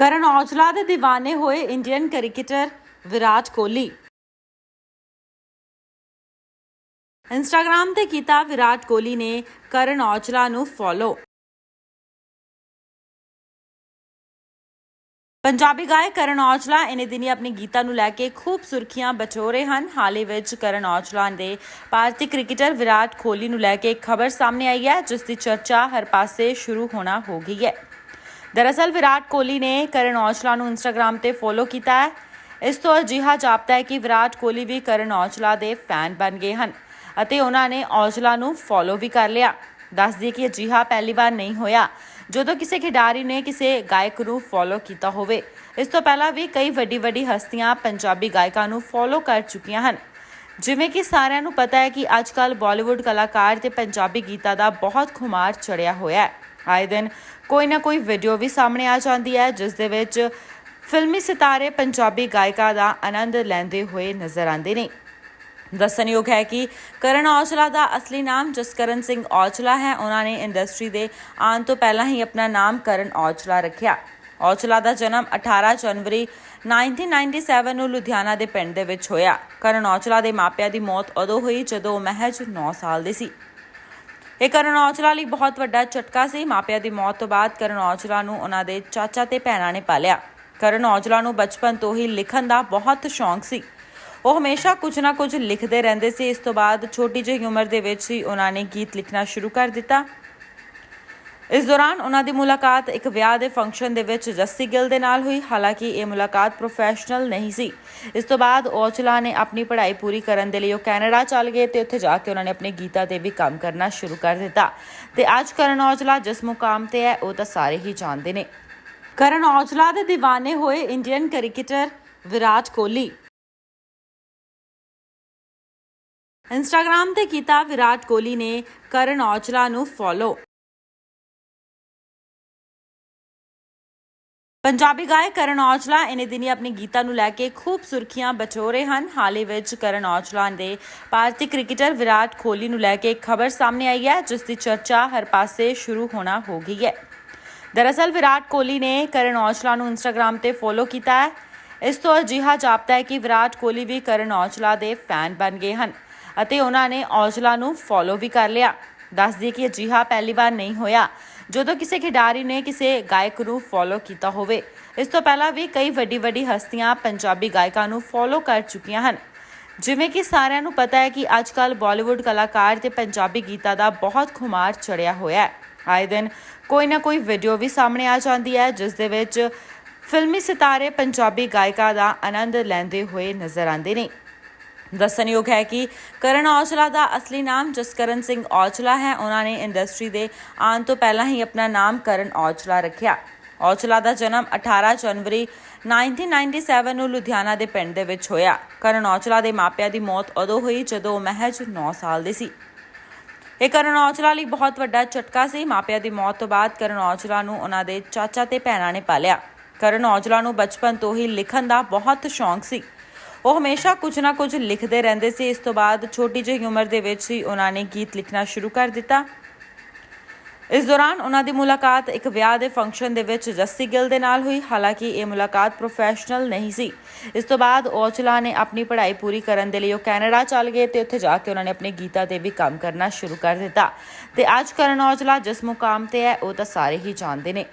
ਕਰਨ ਔਜਲਾ ਦੇ دیਵਾਨੇ ਹੋਏ Indian cricketer Virat Kohli. Instagram ਤੇ ਕੀਤਾ ਵਿਰਾਟ ਕੋਹਲੀ ਨੇ ਕਰਨ ਔਜਲਾ ਨੂੰ ਫੋਲੋ ਪੰਜਾਬੀ ਗਾਇਕ ਕਰਨ ਔਜਲਾ ਇਹਨੇ ਦਿਨੀ ਆਪਣੀ ਗੀਤਾਂ ਨੂੰ ਲੈ ਕੇ ਖੂਬ ਸੁਰਖੀਆਂ ਬਟੋ ਰਹੇ ਹਨ। ਹਾਲ ਹੀ ਵਿੱਚ ਕਰਨ ਔਜਲਾ ਦੇ ਭਾਰਤੀ ਕ੍ਰਿਕਟਰ ਵਿਰਾਟ ਕੋਹਲੀ ਨੂੰ ਲੈ ਕੇ ਇੱਕ ਖਬਰ ਸਾਹਮਣੇ ਆਈ ਹੈ, ਜਿਸ ਦੀ ਚਰਚਾ ਹਰ ਪਾਸੇ ਸ਼ੁਰੂ ਹੋਣਾ ਹੋ ਗਈ ਹੈ। ਦਰਅਸਲ ਵਿਰਾਟ ਕੋਹਲੀ ਨੇ ਕਰਨ ਔਜਲਾ ਨੂੰ ਇੰਸਟਾਗ੍ਰam ਤੇ ਫੋਲੋ ਕੀਤਾ ਹੈ ਇਸ ਤੋਂ ਅਜਿਹਾ ਜਾਪਦਾ ਹੈ ਕਿ ਵਿਰਾਟ ਕੋਹਲੀ ਵੀ ਕਰਨ ਔਜਲਾ ਦੇ ਫੈਨ ਬਣ ਗਏ ਹਨ ਅਤੇ ਉਹਨਾਂ ਨੇ ਔਜਲਾ ਨੂੰ ਫੋਲੋ ਵੀ ਕਰ ਲਿਆ ਦੱਸ ਦਈਏ ਕਿ ਅਜਿਹਾ ਪਹਿਲੀ ਵਾਰ ਨਹੀਂ ਹੋਇਆ ਜਦੋਂ ਕਿਸੇ ਖਿਡਾਰੀ ਨੇ ਕਿਸੇ ਗਾਇਕ ਨੂੰ ਫੋਲੋ ਕੀਤਾ ਹੋਵੇ ਇਸ ਤੋਂ ਪਹਿਲਾਂ ਵੀ ਕਈ ਵੱਡੀ ਵੱਡੀ ਹਸਤੀਆਂ ਪੰਜਾਬੀ ਗਾਇਕਾਂ ਨੂੰ ਫੋਲੋ ਕਰ ਚੁੱਕੀਆਂ ਹਨ ਜਿਵੇਂ ਕਿ ਸਾਰਿਆਂ ਨੂੰ ਪਤਾ ਹੈ ਕਿ ਅੱਜ ਅੱਜਕੱਲ ਬਾਲੀਵੁੱਡ ਕਲਾਕਾਰ ਤੇ ਪੰਜਾਬੀ ਗੀਤਾਂ ਦਾ ਬਹੁਤ ਖੁਮਾਰ ਚੜਿਆ ਹੋਇਆ ਹੈ ਆਏ ਦਿਨ ਕੋਈ ਨਾ ਕੋਈ ਵੀਡੀਓ ਵੀ ਸਾਹਮਣੇ ਆ ਜਾਂਦੀ ਹੈ, ਜਿਸ ਦੇ ਵਿੱਚ ਫਿਲਮੀ ਸਿਤਾਰੇ ਪੰਜਾਬੀ ਗਾਇਕਾਂ ਦਾ ਆਨੰਦ ਲੈਂਦੇ ਹੋਏ ਨਜ਼ਰ ਆਉਂਦੇ ਨੇ। ਦੱਸਣਯੋਗ ਹੈ ਕਿ ਕਰਨ ਔਜਲਾ ਦਾ ਅਸਲੀ ਨਾਮ ਜਸਕਰਨ ਸਿੰਘ ਔਜਲਾ ਹੈ। ਉਹਨਾਂ ਨੇ ਇੰਡਸਟਰੀ ਦੇ ਆਉਣ ਤੋਂ ਪਹਿਲਾਂ ਹੀ ਆਪਣਾ ਨਾਮ ਕਰਨ ਔਜਲਾ ਰੱਖਿਆ। ਔਜਲਾ ਦਾ ਜਨਮ 18 ਜਨਵਰੀ 1997 ਨੂੰ ਲੁਧਿਆਣਾ ਦੇ ਪਿੰਡ ਦੇ ਵਿੱਚ ਹੋਇਆ। ਕਰਨ ਔਜਲਾ ਦੇ ਮਾਪਿਆਂ ਦੀ ਮੌਤ ਉਦੋਂ ਹੋਈ ਜਦੋਂ ਉਹ ਮਹਿਜ 9 ਸਾਲ ਦੇ ਸੀ। ਇਹ ਕਰਨ ਔਜਲਾ ਲਈ ਬਹੁਤ ਵੱਡਾ ਝਟਕਾ ਸੀ। ਮਾਪਿਆਂ ਦੀ ਮੌਤ ਤੋਂ ਬਾਅਦ ਕਰਨ ਔਜਲਾ ਨੂੰ ਉਹਨਾਂ ਦੇ ਚਾਚਾ ਤੇ ਭੈਣਾਂ ਨੇ ਪਾਲਿਆ। ਕਰਨ ਔਜਲਾ ਨੂੰ ਬਚਪਨ ਤੋਂ ਹੀ ਲਿਖਣ ਦਾ ਬਹੁਤ ਸ਼ੌਂਕ ਸੀ। ਉਹ ਹਮੇਸ਼ਾ ਕੁਝ ਨਾ ਕੁਝ ਲਿਖਦੇ ਰਹਿੰਦੇ ਸੀ। ਇਸ ਤੋਂ ਬਾਅਦ ਛੋਟੀ ਜਿਹੀ ਉਮਰ ਦੇ ਵਿੱਚ ਹੀ ਉਹਨਾਂ ਨੇ ਗੀਤ ਲਿਖਣਾ ਸ਼ੁਰੂ ਕਰ ਦਿੱਤਾ। ਇਸ ਦੌਰਾਨ ਉਹਨਾਂ ਦੀ ਮੁਲਾਕਾਤ ਇੱਕ ਵਿਆਹ ਦੇ ਫੰਕਸ਼ਨ ਦੇ ਵਿੱਚ ਜੱਸੀ ਗਿੱਲ ਦੇ ਨਾਲ ਹੋਈ, ਹਾਲਾਂਕਿ ਇਹ ਮੁਲਾਕਾਤ ਪ੍ਰੋਫੈਸ਼ਨਲ ਨਹੀਂ ਸੀ। ਇਸ ਤੋਂ ਬਾਅਦ ਔਜਲਾ ਨੇ ਆਪਣੀ ਪੜ੍ਹਾਈ ਪੂਰੀ ਕਰਨ ਦੇ ਲਈ ਉਹ ਕੈਨੇਡਾ ਚਲ ਗਏ ਤੇ ਉੱਥੇ ਜਾ ਕੇ ਉਹਨਾਂ ਨੇ ਆਪਣੇ ਗੀਤਾਂ ਤੇ ਵੀ ਕੰਮ ਕਰਨਾ ਸ਼ੁਰੂ ਕਰ ਦਿੱਤਾ। ਤੇ ਅੱਜ ਕਰਨ ਔਜਲਾ ਜਿਸ ਮੁਕਾਮ ਤੇ ਹੈ, ਉਹ ਤਾਂ ਸਾਰੇ ਹੀ ਜਾਣਦੇ ਨੇ। ਕਰਨ ਔਜਲਾ ਦੇ دیਵਾਨੇ ਹੋਏ Indian cricketer Virat Kohli. Instagram ਤੇ ਕੀਤਾ ਵਿਰਾਟ ਕੋਹਲੀ ਨੇ ਕਰਨ ਔਜਲਾ ਨੂੰ ਫੋਲੋ। ਪੰਜਾਬੀ ਗਾਇਕ ਕਰਨ ਔਜਲਾ ਇਹਨੇ ਦਿਨੀ ਆਪਣੀ ਗੀਤਾਂ ਨੂੰ ਲੈ ਕੇ ਖੂਬ ਸੁਰਖੀਆਂ ਬਚੋ ਰਹੇ ਹਨ। ਹਾਲ ਹੀ ਵਿੱਚ ਕਰਨ ਔਜਲਾ ਦੇ ਭਾਰਤੀ ਕ੍ਰਿਕਟਰ ਵਿਰਾਟ ਕੋਹਲੀ ਨੂੰ ਲੈ ਕੇ ਇੱਕ ਖਬਰ ਸਾਹਮਣੇ ਆਈ ਹੈ, ਜਿਸ ਦੀ ਚਰਚਾ ਹਰ ਪਾਸੇ ਸ਼ੁਰੂ ਹੋਣਾ ਹੋ ਗਈ ਹੈ। ਦਰਅਸਲ ਵਿਰਾਟ ਕੋਹਲੀ ਨੇ ਕਰਨ ਔਜਲਾ ਨੂੰ ਇੰਸਟਾਗ੍ਰam ਤੇ ਫੋਲੋ ਕੀਤਾ ਹੈ। ਇਸ ਤੋਂ ਅਜਿਹਾ ਜਾਪਦਾ ਹੈ ਕਿ ਵਿਰਾਟ ਕੋਹਲੀ ਵੀ ਕਰਨ ਔਜਲਾ ਦੇ ਫੈਨ ਬਣ ਗਏ ਹਨ ਅਤੇ ਉਹਨਾਂ ਨੇ ਔਜਲਾ ਨੂੰ ਫੋਲੋ ਵੀ ਕਰ ਲਿਆ। ਦੱਸ ਦਈਏ ਕਿ ਅਜਿਹਾ ਪਹਿਲੀ ਵਾਰ ਨਹੀਂ ਹੋਇਆ। ਜਦੋਂ ਕਿਸੇ ਖਿਡਾਰੀ ਨੇ ਕਿਸੇ ਗਾਇਕ ਨੂੰ ਫੋਲੋ ਕੀਤਾ ਹੋਵੇ, ਇਸ ਤੋਂ ਪਹਿਲਾਂ ਵੀ ਕਈ ਵੱਡੀ ਵੱਡੀ ਹਸਤੀਆਂ ਪੰਜਾਬੀ ਗਾਇਕਾਂ ਨੂੰ ਫੋਲੋ ਕਰ ਚੁੱਕੀਆਂ ਹਨ। ਜਿਵੇਂ ਕਿ ਸਾਰਿਆਂ ਨੂੰ ਪਤਾ ਹੈ ਕਿ ਅੱਜ ਅੱਜਕੱਲ ਬਾਲੀਵੁੱਡ ਕਲਾਕਾਰ ਤੇ ਪੰਜਾਬੀ ਗੀਤਾਂ ਦਾ ਬਹੁਤ ਖੁਮਾਰ ਚੜਿਆ ਹੋਇਆ ਹੈ। ਆਏ ਦਿਨ ਕੋਈ ਨਾ ਕੋਈ ਵੀਡੀਓ ਵੀ ਸਾਹਮਣੇ ਆ ਜਾਂਦੀ ਹੈ, ਜਿਸ ਦੇ ਵਿੱਚ ਫਿਲਮੀ ਸਿਤਾਰੇ ਪੰਜਾਬੀ ਗਾਇਕਾਂ ਦਾ ਆਨੰਦ ਲੈਂਦੇ ਹੋਏ ਨਜ਼ਰ ਆਉਂਦੇ ਨੇ। ਦੱਸਣਯੋਗ ਹੈ ਕਿ ਕਰਨ ਔਜਲਾ ਦਾ ਅਸਲੀ ਨਾਮ ਜਸਕਰਨ ਸਿੰਘ ਔਜਲਾ ਹੈ। ਉਹਨਾਂ ਨੇ ਇੰਡਸਟਰੀ ਦੇ ਆਉਣ ਤੋਂ ਪਹਿਲਾਂ ਹੀ ਆਪਣਾ ਨਾਮ ਕਰਨ ਔਜਲਾ ਰੱਖਿਆ। ਔਜਲਾ ਦਾ ਜਨਮ 18 ਜਨਵਰੀ 1997 ਨੂੰ ਲੁਧਿਆਣਾ ਦੇ ਪਿੰਡ ਦੇ ਵਿੱਚ ਹੋਇਆ। ਕਰਨ ਔਜਲਾ ਦੇ ਮਾਪਿਆਂ ਦੀ ਮੌਤ ਉਦੋਂ ਹੋਈ ਜਦੋਂ ਉਹ ਮਹਿਜ 9 ਸਾਲ ਦੇ ਸੀ। ਇਹ ਕਰਨ ਔਜਲਾ ਲਈ ਬਹੁਤ ਵੱਡਾ ਝਟਕਾ ਸੀ। ਮਾਪਿਆਂ ਦੀ ਮੌਤ ਤੋਂ ਬਾਅਦ ਕਰਨ ਔਜਲਾ ਨੂੰ ਉਹਨਾਂ ਦੇ ਚਾਚਾ ਤੇ ਭੈਣਾਂ ਨੇ ਪਾਲਿਆ। ਕਰਨ ਔਜਲਾ ਨੂੰ ਬਚਪਨ ਤੋਂ ਹੀ ਲਿਖਣ ਦਾ ਬਹੁਤ ਸ਼ੌਂਕ ਸੀ। ਉਹ ਹਮੇਸ਼ਾ ਕੁਝ ਨਾ ਕੁਝ ਲਿਖਦੇ ਰਹਿੰਦੇ ਸੀ। ਇਸ ਤੋਂ ਬਾਅਦ ਛੋਟੀ ਜਿਹੀ ਉਮਰ ਦੇ ਵਿੱਚ ਹੀ ਉਹਨਾਂ ਨੇ ਗੀਤ ਲਿਖਣਾ ਸ਼ੁਰੂ ਕਰ ਦਿੱਤਾ। ਇਸ ਦੌਰਾਨ ਉਹਨਾਂ ਦੀ ਮੁਲਾਕਾਤ ਇੱਕ ਵਿਆਹ ਦੇ ਫੰਕਸ਼ਨ ਦੇ ਵਿੱਚ ਜੱਸੀ ਗਿੱਲ ਦੇ ਨਾਲ ਹੋਈ। ਹਾਲਾਂਕਿ ਇਹ ਮੁਲਾਕਾਤ ਪ੍ਰੋਫੈਸ਼ਨਲ ਨਹੀਂ ਸੀ। ਇਸ ਤੋਂ ਬਾਅਦ ਔਜਲਾ ਨੇ ਆਪਣੀ ਪੜ੍ਹਾਈ ਪੂਰੀ ਕਰਨ ਦੇ ਲਈ ਉਹ ਕੈਨੇਡਾ ਚਲ ਗਏ ਤੇ ਉੱਥੇ ਜਾ ਕੇ ਉਹਨਾਂ ਨੇ ਆਪਣੇ ਗੀਤਾਂ ਤੇ ਵੀ ਕੰਮ ਕਰਨਾ ਸ਼ੁਰੂ ਕਰ ਦਿੱਤਾ। ਤੇ ਅੱਜ ਕਰਨ ਔਜਲਾ ਜਿਸ ਮੁਕਾਮ ਤੇ ਹੈ, ਉਹ ਤਾਂ ਸਾਰੇ ਹੀ ਜਾਣਦੇ ਨੇ।